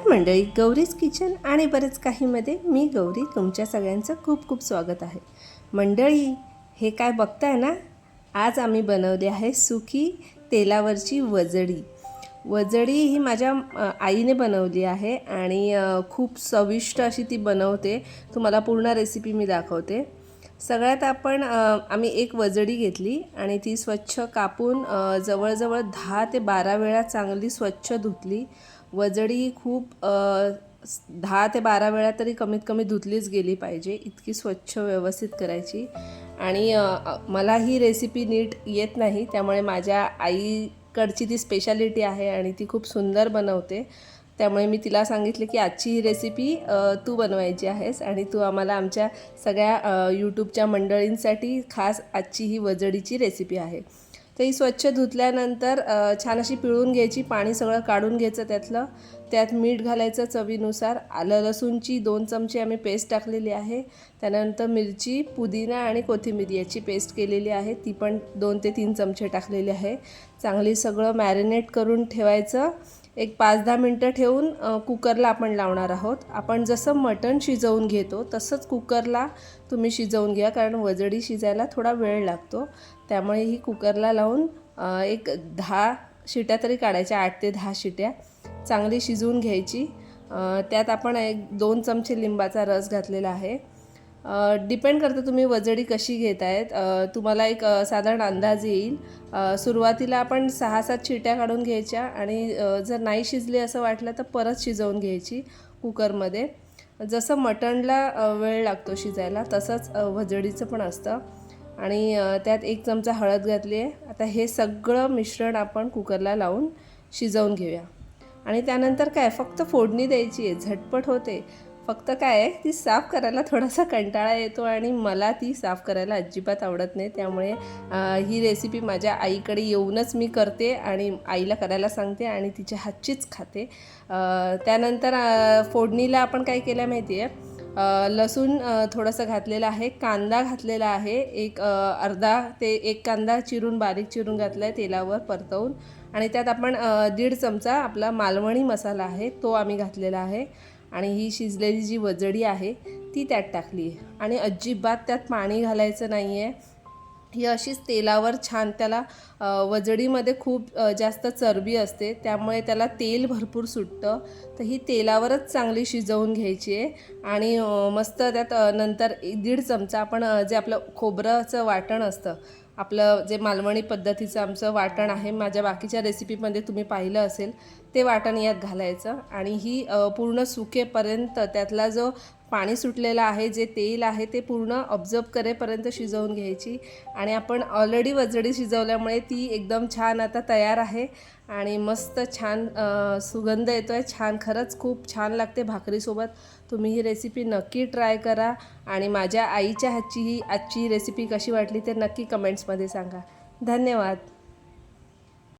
नमस्कार मंडळी गौरीज किचन आणि बरंच काहीमध्ये मी गौरी तुमच्या सगळ्यांचं खूप खूप स्वागत आहे. मंडळी हे काय बघताय ना? आज आम्ही बनवली आहे सुकी तेलावरची वजडी. वजडी ही माझ्या आईने बनवली आहे आणि खूप चविष्ट अशी ती बनवते. तुम्हाला पूर्ण रेसिपी मी दाखवते. सगळ्यात आपण आम्ही एक वजडी घेतली आणि ती स्वच्छ कापून जवळजवळ दहा ते बारा वेळा चांगली स्वच्छ धुतली. वजडी खूप दहा ते बारा वेळा तरी कमीत कमी धुतलीच गेली पाहिजे इतकी स्वच्छ व्यवस्थित करायची. आणि मला ही रेसिपी नीट येत नाही त्यामुळे माझ्या आईकडची ती स्पेशालिटी आहे आणि ती खूप सुंदर बनवते. त्यामुळे मी तिला सांगितले की आजची ही रेसिपी तू बनवायची आहेस आणि तू आम्हाला आमच्या सगळ्या यूट्यूबच्या मंडळींसाठी खास आजची ही वजडीची रेसिपी आहे. तर ही स्वच्छ धुतल्यानंतर छान अशी पिळून घ्यायची पाणी सगळं काढून घ्यायचं त्यातलं. त्यात मीठ घालायचं चवीनुसार. आलं लसूणची दोन चमचे आम्ही पेस्ट टाकलेली आहे. त्यानंतर मिरची पुदिना आणि कोथिंबीर याची पेस्ट केलेली आहे. ती पण दोन ते तीन चमचे टाकलेली आहे. चांगली सगळं मॅरिनेट करून ठेवायचं. एक पाच दहा मिनटं ठेवून कुकरला आपण लावणार आहोत. आपण जसं मटण शिजवून घेतो तसंच कुकरला तुम्ही शिजवून घ्या कारण वजडी शिजायला थोडा वेळ लागतो. त्यामुळे ही कुकरला लावून एक दहा शिट्या तरी काढायच्या आठ ते दहा शिट्या. चांगली शिजवून घ्यायची. त्यात आपण एक दोन चमचे लिंबाचा रस घातलेला आहे. डिपेंड करतं तुम्ही वजडी कशी घेत आहेत तुम्हाला एक साधारण अंदाज येईल. सुरुवातीला आपण सहा सात शिट्या काढून घ्यायच्या आणि जर नाही शिजले असं वाटलं तर परत शिजवून घ्यायची कुकरमध्ये. जसं मटणला वेळ लागतो शिजायला तसंच वजडीचं पण असतं. आणि त्यात एक चमचा हळद घातली आहे. आता हे सगळं मिश्रण आपण कुकरला लावून शिजवून घेऊया. आणि त्यानंतर काय फक्त फोडणी द्यायची आहे. झटपट होते. फक्त काय आहे ती साफ करायला थोडासा कंटाळा येतो आणि मला ती साफ करायला अजिबात आवडत नाही. त्यामुळे ही रेसिपी माझ्या आईकडे येऊनच मी करते आणि आईला करायला सांगते आणि तिच्या हातचीच खाते. त्यानंतर फोडणीला आपण काय केलं माहिती आहे लसूण थोडंसं घातलेलं आहे. कांदा घातलेला आहे. एक अर्धा ते एक कांदा चिरून बारीक चिरून घातला आहे तेलावर परतवून. आणि त्यात आपण दीड चमचा आपला मालवणी मसाला आहे तो आम्ही घातलेला आहे. आणि ही शिजलेली जी वजडी आहे ती त्यात टाकली आहे. आणि अजिबात त्यात पाणी घालायचं नाही आहे ही अशीच तेलावर छान त्याला वजडीमध्ये खूप जास्त चरबी असते त्यामुळे त्याला तेल भरपूर सुटतं. तर ही तेलावरच चांगली शिजवून घ्यायची आहे. आणि मस्त त्यात नंतर एक दीड चमचा आपण जे आपलं खोबरंचं वाटण असतं आपलं जे मालवणी पद्धतीचं आमचं वाटण आहे माझ्या बाकीच्या रेसिपीमध्ये तुम्ही पाहिलं असेल ते वाटण यात घालायचं. आणि ही पूर्ण सुकेपर्यंत त्यातला जो पाणी सुटलेलं आहे जे तेल आहे ते पूर्ण ऑब्झर्व करेपर्यंत शिजवून घ्यायची. आणि आपण ऑलरेडी वजडी शिजवल्यामुळे ती एकदम छान आता तयार आहे. आणि मस्त छान सुगंध येतो आहे छान खरंच खूप छान लागते भाकरीसोबत. तुम्ही ही रेसिपी नक्की ट्राय करा. आणि माझ्या आईच्या हातची ही आजची रेसिपी कशी वाटली ते नक्की कमेंट्समध्ये सांगा. धन्यवाद.